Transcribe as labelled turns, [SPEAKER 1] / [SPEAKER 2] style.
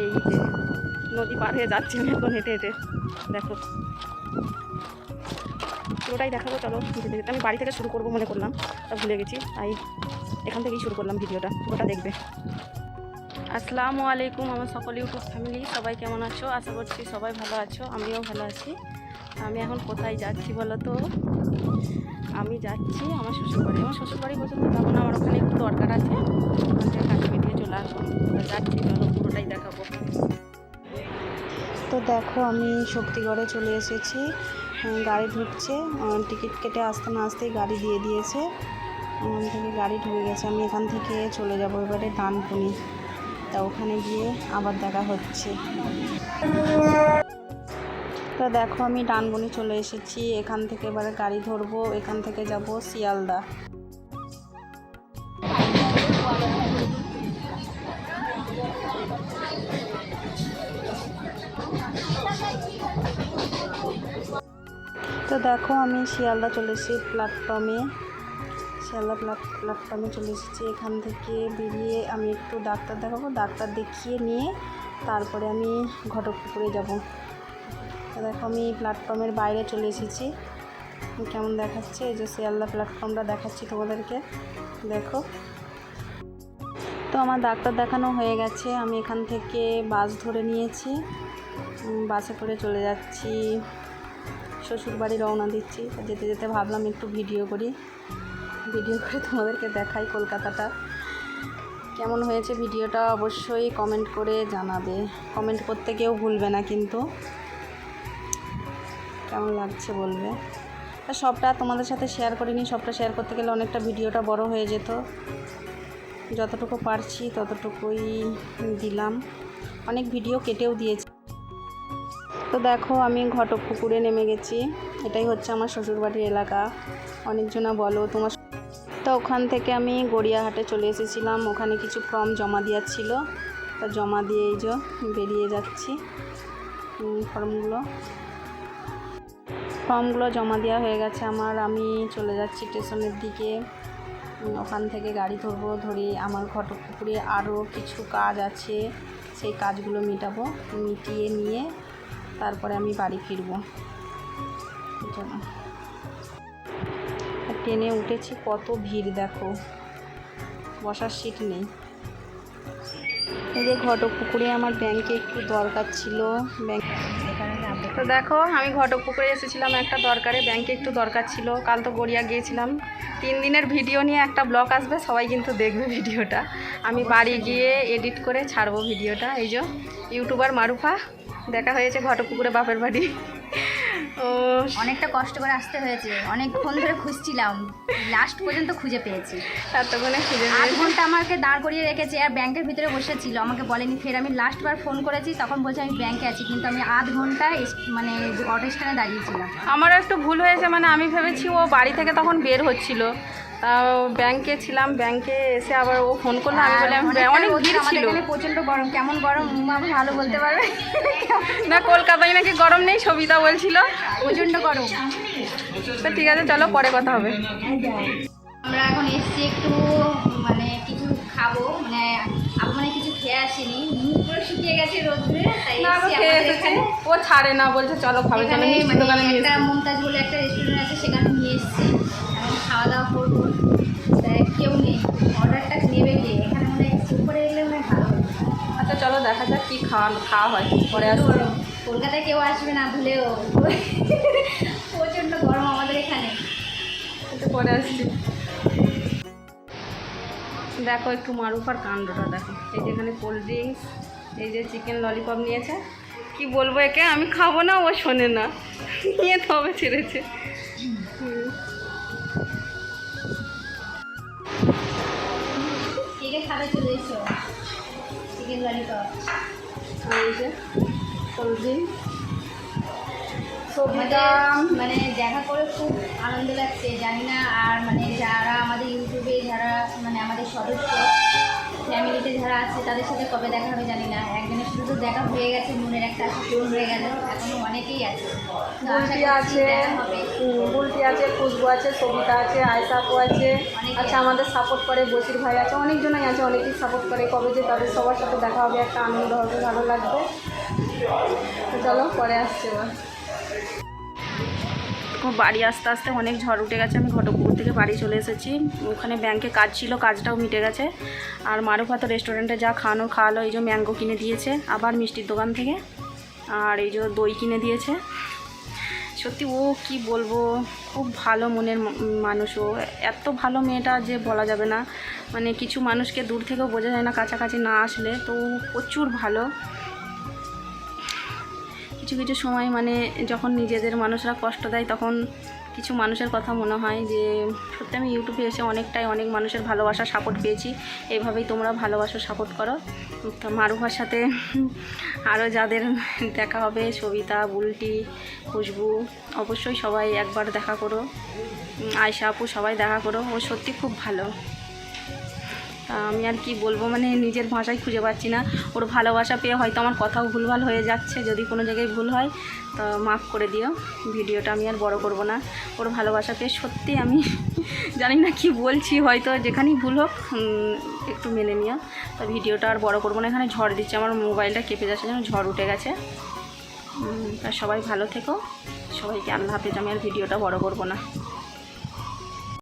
[SPEAKER 1] এই যে নদী পার হয়ে যাচ্ছি এখন হেঁটে হেঁটে। দেখো। পুরোটাই দেখাবো, চলো যেতে যেতে আমি বাড়ি থেকে শুরু করব মনে করলাম, তা ভুলে গেছি। তাই এখান থেকেই শুরু করলাম ভিডিওটা, পুরোটা দেখবে। আসসালামু আলাইকুম আমার সকল ইউটিউব ফ্যামিলি, সবাই কেমন আছো? আশা করছি সবাই ভালো আছো, আমিও ভালো আছি। আমি এখন কোথায় যাচ্ছি বলো তো? আমি যাচ্ছি আমার শ্বশুরবাড়ি। আমার শ্বশুরবাড়ি পর্যন্ত যাব না আমার ওখানে একটু দরকার আছে। ওখান থেকে বেরিয়ে চলে আসব। যাচ্ছি, চলো পুরোটাই দেখাবো। তো দেখো, আমি শক্তিগড়ে চলে এসেছি। গাড়ি ঢুকছে। টিকিট কেটে আসতে না আসতেই গাড়ি দিয়ে দিয়েছে। ওখান থেকে গাড়ি ঢুকে গেছে। আমি এখান থেকে চলে যাব এবারে ডানকুনি। তা ওখানে গিয়ে আবার দেখা হচ্ছে। তো দেখো আমি ডানবনি চলে এসেছি। এখান থেকে এবারে গাড়ি ধরবো। এখান থেকে যাব শিয়ালদা। তো দেখো আমি শিয়ালদা চলে এসেছি প্ল্যাটফর্মে শিয়ালদা প্ল্যাট- প্ল্যাটফর্মে চলে এসেছি। এখান থেকে বেরিয়ে আমি একটু ডাক্তার দেখাবো। ডাক্তার দেখিয়ে নিয়ে তারপরে আমি ঘটকপুকুরে যাব। তো দেখো আমি প্ল্যাটফর্মের বাইরে চলে এসেছি। কেমন দেখাচ্ছে? এই যে শিয়ালদা প্ল্যাটফর্মটা দেখাচ্ছি তোমাদেরকে। দেখো। তো আমার ডাক্তার দেখানো হয়ে গেছে। আমি এখান থেকে বাস ধরে নিয়েছি। বাসে করে চলে যাচ্ছি। শ্বশুর বাড়ি রওনা দিচ্ছি। যেতে যেতে ভাবলাম একটু ভিডিও করি। ভিডিও করে তোমাদেরকে দেখাই কলকাতাটা। কেমন হয়েছে ভিডিওটা অবশ্যই কমেন্ট করে জানাবে। কমেন্ট করতে কেউ ভুলবে না কিন্তু। কেমন লাগছে বলবে? সবটা তোমাদের সাথে শেয়ার করিনি, সবটা শেয়ার করতে গেলে অনেকটা ভিডিওটা বড় হয়ে যেত। যতটুকু পারছি ততটুকুই দিলাম। অনেক ভিডিও কেটেও দিয়েছি। তো দেখো, আমি ঘটক পুকুরে নেমে গেছি। এটাই হচ্ছে আমার শ্বশুরবাড়ির এলাকা। অনেকজনা বলো, তোমার তো ওখান থেকে আমি গড়িয়াহাটে চলে এসেছিলাম। ওখানে কিছু ফর্ম জমা দেওয়ার ছিল। তা জমা দিয়ে এই যে বেরিয়ে যাচ্ছি ফর্মগুলো। ফর্মগুলো জমা দেওয়া হয়ে গেছে আমার। আমি চলে যাচ্ছি স্টেশনের দিকে। ওখান থেকে গাড়ি ধরবো, ধরে আমার ঘটকপুকুরে আরও কিছু কাজ আছে। সেই কাজগুলো মেটাবো, মিটিয়ে নিয়ে তারপরে আমি বাড়ি ফিরবো। ট্রেনে উঠেছি, কত ভিড় দেখো। বসার সিট নেই। এই যে ঘটকপুকুরে আমার ব্যাংকে একটু দরকার ছিল, ব্যাংক তো দেখো, আমি ঘটকপুকুরে এসেছিলাম একটা দরকারে, ব্যাংকে একটু দরকার ছিল। কাল তো গড়িয়া গিয়েছিলাম। তিন দিনের ভিডিও নিয়ে একটা ব্লগ আসবে, সবাই কিন্তু দেখবে ভিডিওটা। আমি বাড়ি গিয়ে এডিট করে ছাড়বো ভিডিওটা। এই যে, ইউটিউবার মারুফা, দেখা হয়েছে ঘটকপুকুরে বাপের বাড়ি।
[SPEAKER 2] অনেকটা কষ্ট করে আসতে হয়েছে। অনেকক্ষণ ধরে খুঁজছিলাম। লাস্ট পর্যন্ত খুঁজে পেয়েছি।
[SPEAKER 1] এতক্ষণে খুঁজে
[SPEAKER 2] আধ ঘণ্টা আমাকে দাঁড় করিয়ে রেখেছে আর ব্যাংকের ভিতরে বসেছিল। আমাকে বলেনি ফের আমি লাস্টবার ফোন করেছি। তখন বলছে আমি ব্যাংকে আছি। কিন্তু আমি আধ ঘণ্টা মানে অটো স্ট্যান্ডে দাঁড়িয়েছিলাম।
[SPEAKER 1] আমারও একটু ভুল হয়েছে মানে আমি ভেবেছি ও বাড়ি থেকে তখন বের হচ্ছিল। ব্যাংকে ছিলাম ব্যাংকে এসে আবার ও ফোন করল আমি বলে অনেক ভিড় ছিল।
[SPEAKER 2] প্রচণ্ড প্রচণ্ড গরম। কেমন গরম? আমি ভালো বলতে পারবে?
[SPEAKER 1] না কলকাতায় নাকি গরম নেই সবিতা বলছিল।
[SPEAKER 2] প্রচণ্ড গরম।
[SPEAKER 1] তো ঠিক আছে চলো পরে কথা হবে।
[SPEAKER 2] আমরা এখন এসছি একটু মানে কিছু খাব। মানে কিছু খেয়ে আসিনি মুখ পুরো শুকিয়ে গেছে রোদ্রে তাই।
[SPEAKER 1] ও ছাড়ে না বলছে চলো খাবে চলো
[SPEAKER 2] মানে
[SPEAKER 1] দোকানে
[SPEAKER 2] একটা। মমতাজ বলে একটা রেস্টুরেন্ট আছে সেখানে নিয়ে এসেছি এখন খাওয়া দাওয়া করব তাই কেউ নেই অর্ডারটা নেবে কে এখানে মনে হয় উপরে এলে মনে হয় ভালো।
[SPEAKER 1] আচ্ছা চলো দেখা যাক কি খাওয়া খাওয়া হয় পরে
[SPEAKER 2] গরম। কলকাতায় কেউ আসবে না ভুলেও প্রচণ্ড গরম আমাদের এখানে
[SPEAKER 1] একটু পরে আসছি দেখো একটু মারুফার কাণ্ডটা দেখো। এই যে এখানে কোল্ড ড্রিঙ্কস এই যে চিকেন ললিপপ নিয়েছে। কি বলব একে? আমি খাব না ও শোনে না। নিয়ে তবে ছেড়েছে।
[SPEAKER 2] চিকেন ললিপপ
[SPEAKER 1] আর এই যে কোল্ড
[SPEAKER 2] আমাদের মানে দেখা করে খুব আনন্দ লাগছে জানি না আমাদের সদস্য ফ্যামিলিতে যারা আছে তাদের সাথে কবে দেখা হবে জানি না। একজনের শুধু তো দেখা হয়ে গেছে মনের একটা পূরণ হয়ে গেল এখনও অনেকেই আছে।
[SPEAKER 1] আছে
[SPEAKER 2] হবে।
[SPEAKER 1] আছে খুশবু আছে সবিতা আছে আয়সা আপু আছে আচ্ছা আমাদের সাপোর্ট করে বসির ভাই আছে অনেকজনই আছে অনেকেই সাপোর্ট করে। কবে যে তাদের সবার সাথে দেখা হবে একটা আনন্দ হবে ভালো লাগবে। চলো পরে আসছে এবার। খুব বাড়ি আসতে আসতে অনেক ঝড় উঠে গেছে, আমি ঘটকপুর থেকে বাড়ি চলে এসেছি। ওখানে ব্যাংকে কাজ ছিল, কাজটাও মিটে গেছে। আর মারুফা রেস্টুরেন্টে যা খাওয়ানো খাওয়ালো এই যে ম্যাঙ্গো কিনে দিয়েছে, আবার মিষ্টির দোকান থেকে। আর এই যে দই কিনে দিয়েছে। সত্যি ও কি বলব, খুব ভালো মনের মানুষ ও। এত ভালো মেয়েটা যে বলা যাবে না। মানে কিছু মানুষকে দূর থেকেও বোঝা যায় না, কাছাকাছি না আসলে। তো প্রচুর ভালো। কিছু কিছু সময় মানে যখন নিজেদের মানুষরা কষ্ট দেয় তখন কিছু মানুষের কথা মনে হয় যে, সত্যি আমি ইউটিউবে এসে অনেকটাই অনেক মানুষের ভালোবাসা সাপোর্ট পেয়েছি। এইভাবেই তোমরা ভালোবাসা সাপোর্ট করো। তো মারুফার সাথে আরও যাদের দেখা হবে, সবিতা, বুলটি, খুশবু, অবশ্যই সবাই একবার দেখা করো। আয়শা আপু, সবাই দেখা করো। ও সত্যি খুব ভালো। আমি আর কি বলব মানে নিজের ভাষায় খুঁজে পাচ্ছি না। ওর ভালোবাসা পেয়ে হয়তো আমার কথাও ভুলভাল হয়ে যাচ্ছে, যদি কোনো জায়গায় ভুল হয়, তো মাফ করে দিও। ভিডিওটা আমি আর বড় করব না। ওর ভালোবাসা পেয়ে সত্যি আমি জানি না কি বলছি, হয়তো যেখানেই ভুল হোক একটু মেনে নিও। তো ভিডিওটা আর বড় করব না, এখানে ঝড় দিচ্ছে, আমার মোবাইলটা কেঁপে যাচ্ছে, যেন ঝড় উঠে গেছে। তা সবাই ভালো থেকো। সবাইকে আল্লাহ হাফেজ, আমি আর ভিডিওটা বড় করব না।